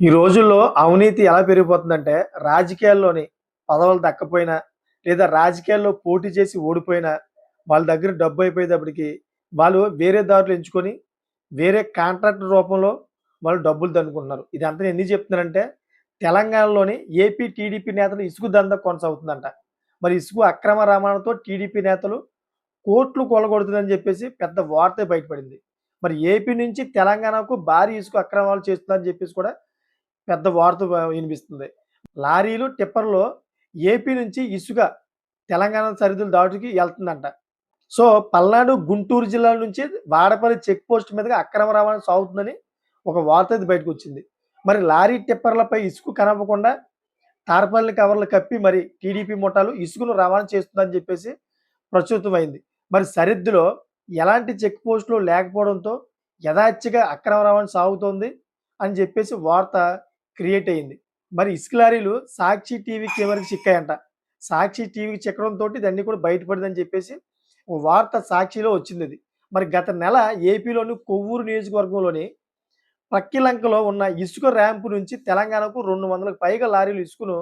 ఈ రోజుల్లో అవినీతి ఎలా పెరిగిపోతుందంటే రాజకీయాల్లోని పదవులు దక్కపోయినా లేదా రాజకీయాల్లో పోటీ చేసి ఓడిపోయినా వాళ్ళ దగ్గర డబ్బు అయిపోయేటప్పటికి వాళ్ళు వేరే దారులు ఎంచుకొని వేరే కాంట్రాక్ట్ రూపంలో వాళ్ళు డబ్బులు దండుకుంటున్నారు ఇదంతా ఎందుకు చెప్తున్నారంటే తెలంగాణలోని ఏపీ టీడీపీ నేతలు ఇసుక దంద కొనసాగుతుందంట. మరి ఇసుక అక్రమ రవాణాతో టీడీపీ నేతలు కోట్లు కొలగొడుతుందని చెప్పేసి పెద్ద వార్త బయటపడింది. మరి ఏపీ నుంచి తెలంగాణకు భారీ ఇసుక అక్రమాలు చేస్తుందని చెప్పేసి కూడా పెద్ద వార్త వినిపిస్తుంది. లారీలు టిప్పర్లో ఏపీ నుంచి ఇసుక తెలంగాణ సరిహద్దులు దాటుకి వెళ్తుందంట. సో పల్నాడు గుంటూరు జిల్లాల నుంచి వాడపల్లి చెక్ పోస్ట్ మీదుగా అక్రమ రవాణా సాగుతుందని ఒక వార్త అయితే బయటకు వచ్చింది. మరి లారీ టిప్పర్లపై ఇసుక కనపకుండా తారపల్లి కవర్లు కప్పి మరి టీడీపీ ముఠాలు ఇసుకను రవాణా చేస్తుందని చెప్పేసి ప్రచురితమైంది మరి సరిహద్దులో ఎలాంటి చెక్ పోస్టులు లేకపోవడంతో యథాచ్ఛగా అక్రమ రవాణా సాగుతోంది అని చెప్పేసి వార్త క్రియేట్ అయింది మరి ఇసుక లారీలు సాక్షి టీవీ కెమెరాకి చిక్కాయంట. సాక్షి టీవీకి చిక్కడంతో ఇదన్నీ కూడా బయటపడిందని చెప్పేసి ఓ వార్త సాక్షిలో వచ్చింది అది మరి గత నెల ఏపీలోని కొవ్వూరు నియోజకవర్గంలోని పక్కిలంకలో ఉన్న ఇసుక ర్యాంపు నుంచి తెలంగాణకు రెండు వందలకు పైగా లారీలు ఇసుకను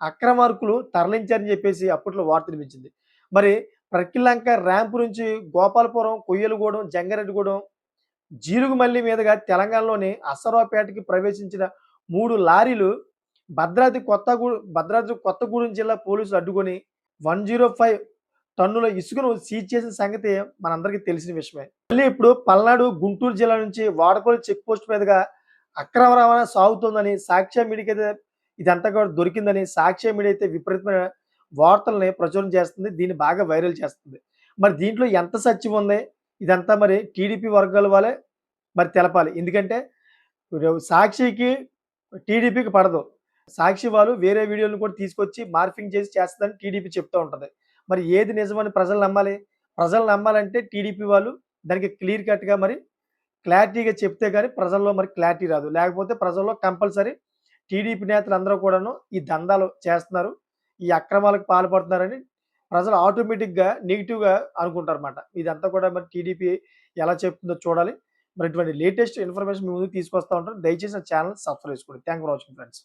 అక్రమార్కులు తరలించారని చెప్పేసి అప్పట్లో వార్త వినిపించింది. మరి ప్రక్కిలంక ర్యాంపు నుంచి గోపాలపురం కొయ్యలగూడెం జంగారెడ్డిగూడెం జీలుగుమల్లి మీదుగా తెలంగాణలోని అసరావుపేటకి ప్రవేశించిన మూడు లారీలు భద్రాద్రి కొత్తగూడు భద్రాద్రి కొత్తగూడెం జిల్లా పోలీసులు అడ్డుకొని వన్ జీరో ఫైవ్ టన్నుల ఇసుకను సీజ్ చేసిన సంగతి మనందరికీ తెలిసిన విషయమే. మళ్ళీ ఇప్పుడు పల్నాడు గుంటూరు జిల్లా నుంచి వాడపల్లి చెక్ పోస్ట్ మీదుగా అక్రమ రవాణా సాగుతోందని సాక్ష్య మీడియాకి ఇదంతా కూడా దొరికిందని సాక్ష్య మీడియా అయితే విపరీతమైన వార్తల్ని ప్రచురణ చేస్తుంది. దీన్ని బాగా వైరల్ చేస్తుంది. మరి దీంట్లో ఎంత సత్యం ఉంది? ఇదంతా మరి టీడీపీ వర్గాల వాళ్ళే మరి తెలపాలి. ఎందుకంటే సాక్షికి టీడీపీకి పడదు. సాక్షి వాళ్ళు వేరే వీడియోలను కూడా తీసుకొచ్చి మార్ఫింగ్ చేసి చేస్తుందని టీడీపీ చెప్తూ ఉంటుంది. మరి ఏది నిజమని ప్రజలు నమ్మాలి? ప్రజలు నమ్మాలంటే టీడీపీ వాళ్ళు దానికి క్లియర్ కట్గా మరి క్లారిటీగా చెప్తే కానీ ప్రజల్లో మరి క్లారిటీ రాదు. లేకపోతే ప్రజల్లో కంపల్సరీ టీడీపీ నేతలు అందరూ కూడాను ఈ దందాలు చేస్తున్నారు. ఈ అక్రమాలకు పాల్పడుతున్నారని ప్రజలు ఆటోమేటిక్గా నెగిటివ్గా అనుకుంటారు అనమాట ఇదంతా కూడా మరి టీడీపీ ఎలా చెప్తుందో చూడాలి. మరి ఇటువంటి లేటెస్ట్ ఇన్ఫర్మేషన్ మీ ముందు తీసుకొస్తా ఉంటారు దయచేసి ఛానల్ సబ్స్క్రైబ్ చేసుకోండి. Thank for watching friends.